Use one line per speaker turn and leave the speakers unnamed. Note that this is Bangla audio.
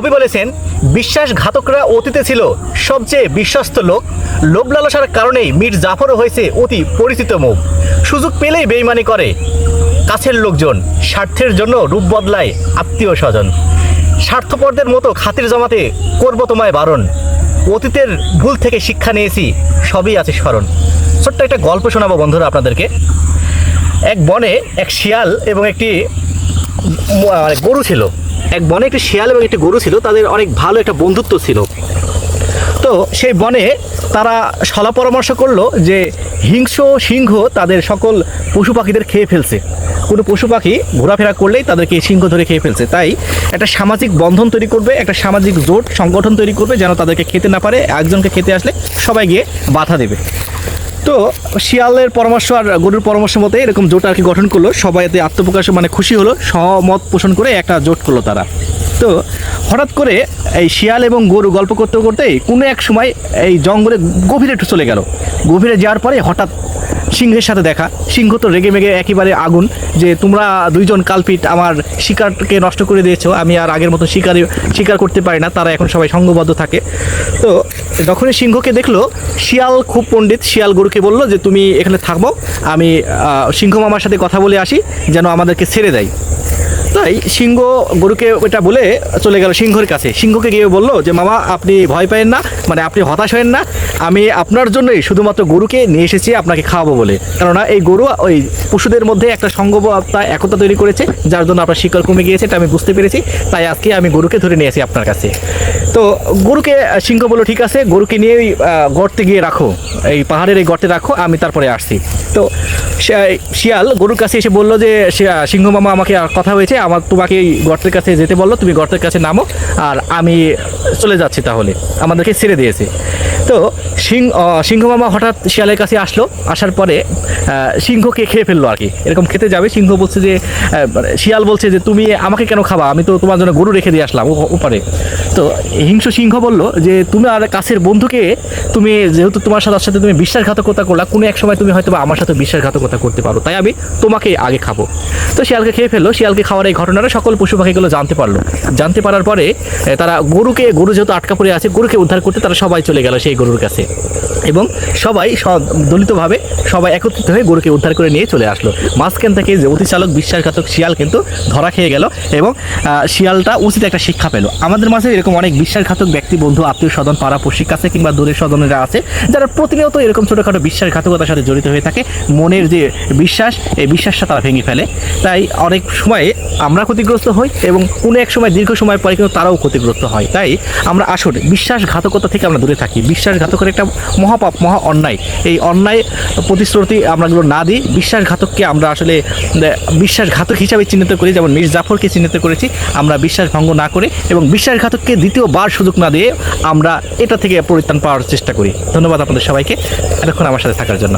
কবি বলেছেন, বিশ্বাসঘাতকরা অতীতে ছিল সবচেয়ে বিশ্বস্ত লোক। লোভ লালসার কারণেই মীর জাফরও হয়েছে অতি পরিচিত মুখ। সুযোগ পেলেই বেইমানি করে। কাছের লোকজন স্বার্থের জন্য রূপ বদলায় আত্মীয় স্বজন স্বার্থপরদের মতো খাতির জমাতে করব তোমায় বারণ। অতীতের ভুল থেকে শিক্ষা নিয়েছি, সবই আছে স্মরণ। ছোট্ট একটা গল্প শোনাবো বন্ধুরা আপনাদেরকে। এক বনে এক শিয়াল এবং একটি মানে গরু ছিল। এক বনে একটি শিয়াল এবং একটি গরু ছিল, তাদের অনেক ভালো একটা বন্ধুত্ব ছিল। তো সেই বনে তারা সলা পরামর্শ করল যে হিংস্র সিংহ তাদের সকল পশু পাখিদের খেয়ে ফেলছে। কোনো পশু পাখি ঘোরাফেরা করলেই তাদেরকে সিংহ ধরে খেয়ে ফেলছে। তাই একটা সামাজিক বন্ধন তৈরি করবে, একটা সামাজিক জোট সংগঠন তৈরি করবে, যেন তাদেরকে খেতে না পারে, একজনকে খেতে আসলে সবাই গিয়ে বাধা দেবে। তো শিয়ালের পরামর্শ আর গরুর পরামর্শ মতে এরকম জোট আর কি গঠন করল। সবাই এতে আত্মপ্রকাশ মানে খুশি হলো, সহমত পোষণ করে একটা জোট করল তারা। তো হঠাৎ করে এই শিয়াল এবং গরু গল্প করতে করতে কোনো এক সময় এই জঙ্গলে গভীরে চলে গেল। গভীরে যাওয়ার পরে হঠাৎ সিংহের সাথে দেখা। সিংহ তো রেগে মেগে একেবারে আগুন যে তোমরা দুইজন কালপিট আমার শিকারকে নষ্ট করে দিয়েছ, আমি আর আগের মতো শিকারে শিকার করতে পারি না, তারা এখন সবাই সঙ্গবদ্ধ থাকে। তো যখনই সিংহকে দেখল, শিয়াল খুব পণ্ডিত, শিয়াল গরুকে বলল যে, তুমি এখানে থাকব, আমি সিংহ মামার সাথে কথা বলে আসি, যেন আমাদেরকে ছেড়ে দেয়। তাই সিংহ গরুকে ওটা বলে চলে গেল সিংহর কাছে। সিংহকে গিয়ে বলল যে, মামা, আপনি ভয় পাবেন না মানে আপনি হতাশ হবেন না। আমি আপনার জন্যই শুধুমাত্র গরুকে নিয়ে এসেছি, আপনাকে খাওয়াবো বলে। কেননা এই গরু ওই পশুদের মধ্যে একটা সঙ্গবতা একতা তৈরি করেছে, যার জন্য আপনার শিকার কমে গিয়েছে, এটা আমি বুঝতে পেরেছি। তাই আজকে আমি গরুকে ধরে নিয়েছি আপনার কাছে। তো গরুকে সিংহ বলল, ঠিক আছে, গরুকে নিয়ে ওই গর্তে গিয়ে রাখো। এই পাহাড়ের এই গর্তে রাখো, আমি তারপরে আসছি। তো শিয়াল গরুর কাছে এসে বলল যে সিংহ মামা, আমাকে কথা হয়েছে, আমার তোমাকে এই গর্তের কাছে যেতে বলল, তুমি গর্তের কাছে নামো, আর আমি চলে যাচ্ছি তাহলে। আমাদেরকে ছেড়ে দিয়েছে। তো সিং সিংহ মামা হঠাৎ শিয়ালের কাছে আসলো, আসার পরে সিংহকে খেয়ে ফেলল আর কি। এরকম খেতে যাবে, সিংহ বলছে যে মানে শিয়াল বলছে যে, তুমি আমাকে কেন খাবা? আমি তো তোমার জন্য গরু রেখে দিয়ে আসলাম ওপারে তো হিংস সিংহ বলল যে, তুমি আর কাছের বন্ধুকে, তুমি যেহেতু তোমার সাথে সাথে তুমি বিশ্বাসঘাতকতা করলা, কোনো এক সময় তুমি হয়তো আমার সাথে বিশ্বাসঘাতকতা করতে পারো। তাই আমি তোমাকে আগে খাব। তো শিয়ালকে খেয়ে ফেলল, শিয়ালকে খাওয়ার এই ঘটনাটা সকল পশু পাখিগুলো জানতে পারল। জানতে পারার পরে তারা গরুকে, গরু যেহেতু আটকা পড়ে আছে, গরুকে উদ্ধার করতে তারা সবাই চলে গেল সেই গরুর কাছে। এবং সবাই দলিতভাবে সবাই একত্রিত হয়ে গরুকে উদ্ধার করে নিয়ে চলে আসলো। মাঝখান থেকে যে অতিচালক, বিশ্বাসঘাতক শিয়াল কিন্তু ধরা খেয়ে গেল এবং শিয়ালটা উচিত একটা শিক্ষা পেল। আমাদের মাঝে এরকম অনেক বিশ্বাসঘাতক ব্যক্তি, বন্ধু, আত্মীয় স্বজন পাড়া পড়শির কাছে কিংবা দূরের স্বজনেরা আছে, যারা প্রতিনিয়ত এরকম ছোটোখাটো বিশ্বাসঘাতকতার সাথে জড়িত হয়ে থাকে। মনের যে বিশ্বাস, এই বিশ্বাসটা তারা ভেঙে ফেলে। তাই অনেক সময় আমরা ক্ষতিগ্রস্ত হই এবং কোনো এক সময়, দীর্ঘ সময় পরে কিন্তু তারাও ক্ষতিগ্রস্ত হয়। তাই আমরা আসলে বিশ্বাসঘাতকতা থেকে আমরা দূরে থাকি। বিশ্বাসঘাতকের একটা মহাপাপ, মহা অন্যায়। এই অন্যায় প্রতিশ্রুতি আমরা এগুলো না দিই, বিশ্বাসঘাতককে আমরা আসলে বিশ্বাসঘাতক হিসাবে চিহ্নিত করি, যেমন মির জাফরকে চিহ্নিত করেছি, আমরা বিশ্বাস ভঙ্গ না করে এবং বিশ্বাসঘাতককে দ্বিতীয়বার সুযোগ না দিয়ে আমরা এটা থেকে পরিত্রাণ পাওয়ার চেষ্টা করি। ধন্যবাদ আপনাদের সবাইকে। এতক্ষণ আমার সাথে থাকার জন্য।